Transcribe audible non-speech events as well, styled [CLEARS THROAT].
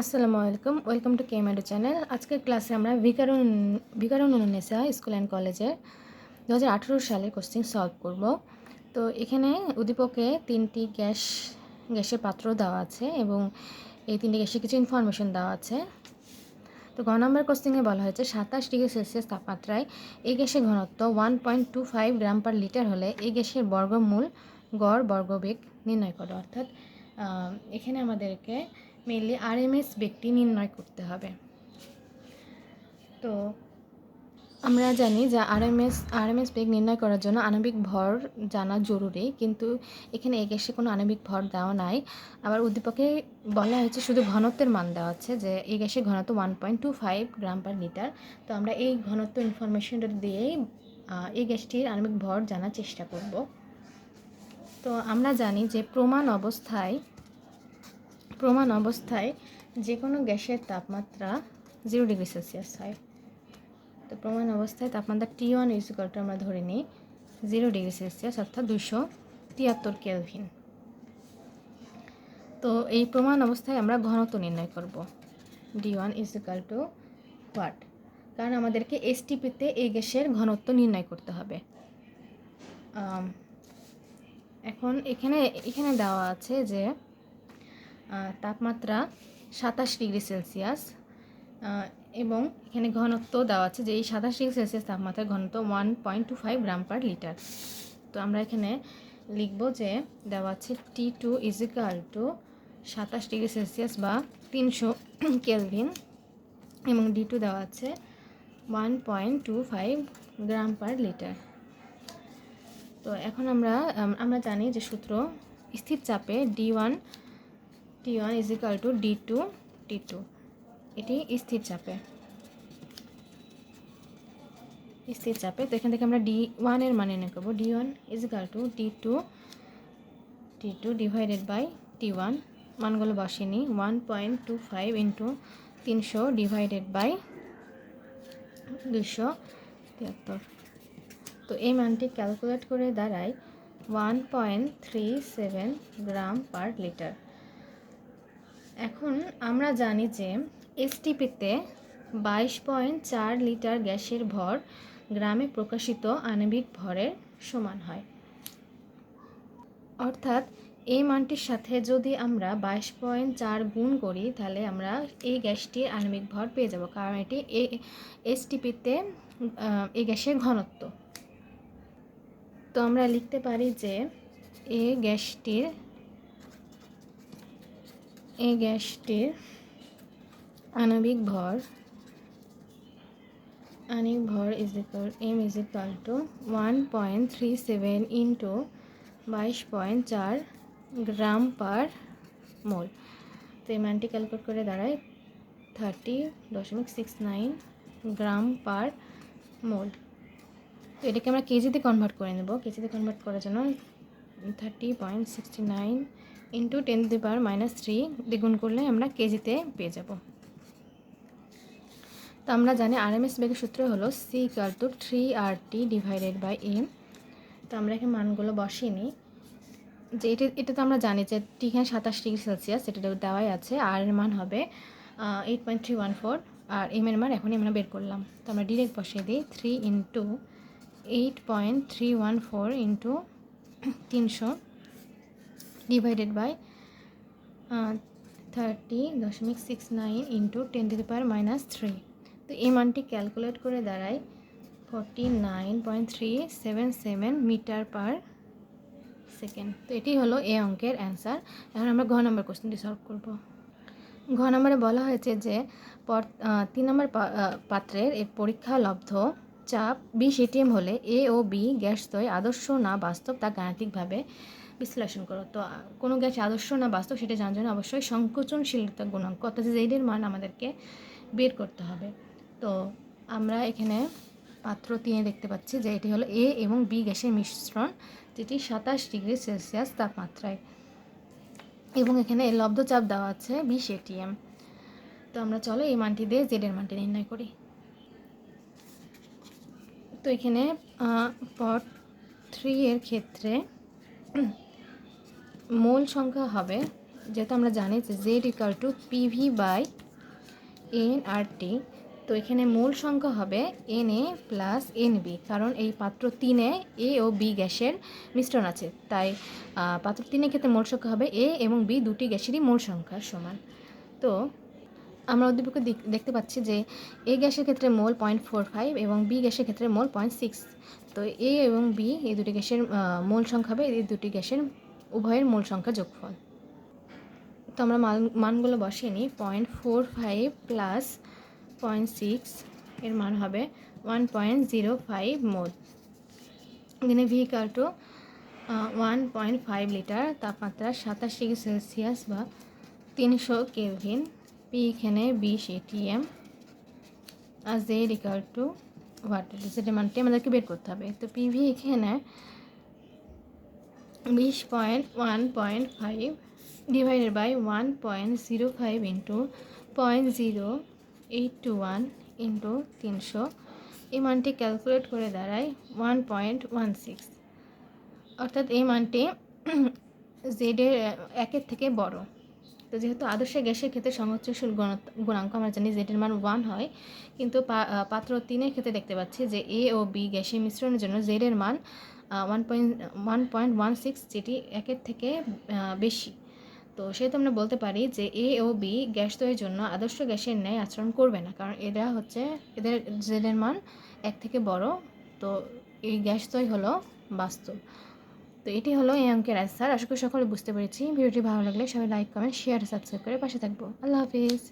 আসসালামু আলাইকুম, welcome to কেমাডো channel. আজকের ক্লাসে আমরা ভিকারুন ভিকারুন উন্নেসা স্কুল অ্যান্ড কলেজের দু হাজার আঠেরো সালের কোশ্চিন সলভ করব। তো এখানে উদ্দীপকে তিনটি গ্যাস, গ্যাসের পাত্র দেওয়া আছে এবং এই তিনটি গ্যাসের কিছু ইনফরমেশন দেওয়া আছে। তো গ নম্বর কোশ্চিনে বলা হয়েছে, সাতাশ ডিগ্রি সেলসিয়াস তাপমাত্রায় এই গ্যাসের ঘনত্ব one point two five gram per litre হলে এই গ্যাসের বর্গমূল গড় বর্গবেগ নির্ণয় করো। অর্থাৎ এখানে আমাদেরকে মেনলি আরএমএস বেগটি নির্ণয় করতে হবে। তো আমরা জানি যে আরএমএস আরএমএস বেগ নির্ণয় করার জন্য আণবিক ভর জানা জরুরি, কিন্তু এখানে এই গ্যাসে কোনো আণবিক ভর দেওয়া নাই। আবার উদ্দীপকে বলা হয়েছে শুধু ঘনত্বের মান দেওয়া আছে, যে এই গ্যাসের ঘনত্ব one point two five gram per litre তো আমরা এই ঘনত্ব ইনফরমেশনটা দিয়েই এই গ্যাসটির আণবিক ভর জানার চেষ্টা করব। তো আমরা জানি যে প্রমাণ অবস্থায় প্রমাণ অবস্থায় যে কোনো গ্যাসের তাপমাত্রা জিরো ডিগ্রি সেলসিয়াস হয়। তো প্রমাণ অবস্থায় তাপমাত্রা টি ওয়ান ইউজিকলটা আমরা ধরে নিই জিরো ডিগ্রি সেলসিয়াস অর্থাৎ দুশো তিয়াত্তর কেলভিন তো এই প্রমাণ অবস্থায় আমরা ঘনত্ব নির্ণয় করব। D one is equal to what কারণ আমাদেরকে এসটিপিতে এই গ্যাসের ঘনত্ব নির্ণয় করতে হবে। এখন এখানে এখানে দেওয়া আছে যে তাপমাত্রা সাতাশ ডিগ্রি সেলসিয়াস এবং এখানে ঘনত্ব দেওয়া আছে যে এই সাতাশ ডিগ্রি সেলসিয়াস তাপমাত্রার ঘনত্ব one point two five gram per litre. তো আমরা এখানে লিখব যে দেওয়া আছে T two is equal to সাতাশ ডিগ্রি সেলসিয়াস বা তিনশো কেলভিন, এবং ডি টু দেওয়া আছে one point two five gram per litre. তো এখন আমরা আমরা জানি যে সূত্র স্থির চাপে D one T one is equal to D two T two এটি স্থির চাপে। স্থির চাপে। তো এখান থেকে আমরা ডি ওয়ানের মান এনে করব D one is equal to T two T two divided by T one মানগুলো বসিয়ে নিই। One point two five into তিনশো ডিভাইডেড বাই দুশো তিয়াত্তর। তো এই মানটি ক্যালকুলেট করে দাঁড়ায় one point three seven gram per litre এখন আমরা জানি যে এসটিপিতে বাইশ পয়েন্ট চার লিটার গ্যাসের ভর গ্রামে প্রকাশিত আণবিক ভরের সমান হয়। অর্থাৎ এই মানটির সাথে যদি আমরা বাইশ পয়েন্ট চার গুণ করি, তাহলে আমরা এই গ্যাসটির আণবিক ভর পেয়ে যাব, কারণ এটি এসটিপিতে এই গ্যাসের ঘনত্ব। তো আমরা লিখতে পারি যে এ গ্যাসটির এই গ্যাসটির আণবিক ভর আণবিক ভর is equal M is equal to one point three seven into বাইশ পয়েন্ট চার গ্রাম পার মোল। তো এই মানটি ক্যালকুলেট করে দাঁড়ায় থার্টি দশমিক six nine gram per mole. তো এটাকে আমরা কেজিতে কনভার্ট করে নেব। কেজিতে কনভার্ট করার জন্য thirty point sixty nine into ten the power minus three দ্বিগুণ করলে আমরা কেজিতে পেয়ে যাব। তো আমরা জানি আরএমএস বেগের সূত্র হলো C equal to three R T divided by M তো আমরা এখানে মানগুলো বসিয়ে নিই। যে এটা এটা তো আমরা জানি যে টি এখানে সাতাশ ডিগ্রি সেলসিয়াস, এটা দেওয়াই আছে। আর এর মান হবে eight point three one four আর এম এর মান এখনই আমরা বের করলাম। তো আমরা ডিরেক্ট বসিয়ে দিই three into eight point three one four into তিনশো। ডিভাইডেড বাই থার্টি দশমিক six nine into ten to the power minus three তো এই মানটি ক্যালকুলেট করে দাঁড়ায় forty nine point three seven seven metre per second তো এটি হলো এ অঙ্কের অ্যান্সার এখন আমরা ঘ নম্বর কোশ্চেনটি সলভ করব। ঘ নম্বরে বলা হয়েছে যে তিন নম্বর পাত্রের এর পরীক্ষা লব্ধ চাপ বিশ এটিএম হলে এ ও বি গ্যাস দ্বয় আদর্শ না বাস্তব তা গাণিতিকভাবে বিশ্লেষণ করো। তো কোনো গ্যাস আদর্শ না বাস্তব সেটা জানার জন্য অবশ্যই সংকোচনশীলতা গুণাঙ্ক অর্থাৎ জেডের মান আমাদেরকে বের করতে হবে। তো, আমরা এখানে পাত্র তিনে দেখতে পাচ্ছি যে এটি হলো এ এবং বি গ্যাসের মিশ্রণ, যেটি সাতাশ ডিগ্রি সেলসিয়াস তাপমাত্রায়। এবং এখানে এর লব্ধ চাপ দেওয়া আছে বিশ এটিএম। তো, আমরা চলো এই মানটি দিয়ে জেডের মানটি নির্ণয় করি। তো, এখানে পট থ্রি এর ক্ষেত্রে মোল সংখ্যা হবে, যেহেতু আমরা জানি যে Z equal to PV by N R T তো এখানে মূল সংখ্যা হবে N A plus N B কারণ এই পাত্র তিনে এ ও বি গ্যাসের মিশ্রণ আছে। তাই পাত্র তিনের ক্ষেত্রে মূল সংখ্যা হবে এ এবং বি দুটি গ্যাসেরই মূল সংখ্যার সমান। তো আমরা উদ্দীপকে দেখতে পাচ্ছি যে এ গ্যাসের ক্ষেত্রে মোল পয়েন্ট ফোর ফাইভ এবং বি গ্যাসের ক্ষেত্রে মোল পয়েন্ট সিক্স। তো এ এবং বি এই দুটি গ্যাসের মূল সংখ্যা হবে এই দুটি গ্যাসের উভয়ের মূল সংখ্যা যোগফল। তো আমরা মান মানগুলো বসিয়ে নিই। Point four five plus point six এর মান হবে one point zero five mole. এখানে V equal to one point five litre, তাপমাত্রা সাতাশ ডিগ্রি সেলসিয়াস বা তিনশো কেলভিন। পি এখানে বিশ এটিএম আর জেড ইকাল টু ওয়াটার জেডের মানটি আমাদেরকে বের করতে হবে। তো পিভি এখানে বিশ point one point five divided by one point zero five into point zero eight two one into তিনশো। এই মানটি ক্যালকুলেট করে দাঁড়ায় ওয়ান পয়েন্ট ওয়ান সিক্স অর্থাৎ এই মানটি [CLEARS THROAT] জেডের একের থেকে বড়। তো যেহেতু আদর্শ গ্যাসের ক্ষেত্রে সংরক্ষণশীল গুণাঙ্ক আমরা জানি জেডের মান ওয়ান হয়, কিন্তু পাত্র তিনের ক্ষেত্রে দেখতে পাচ্ছি যে এ ও বি গ্যাসের মিশ্রণের জন্য জেডের মান one point one point one six যেটি একের থেকে বেশি। তো সেহেতু আমরা বলতে পারি যে এ ও বি গ্যাস তৈরির জন্য আদর্শ গ্যাসের ন্যায় আচরণ করবে না, কারণ এরা হচ্ছে, এদের জেডের মান এক থেকে বড়। তো এই গ্যাস তৈরি হলো বাস্তব। তো এটি হলো এই অঙ্কের অ্যান্সার আশা করি সকলে বুঝতে পেরেছি। ভিডিওটি ভালো লাগলে সবাই লাইক কমেন্ট শেয়ার সাবস্ক্রাইব করে পাশে থাকব। আল্লাহ হাফিজ।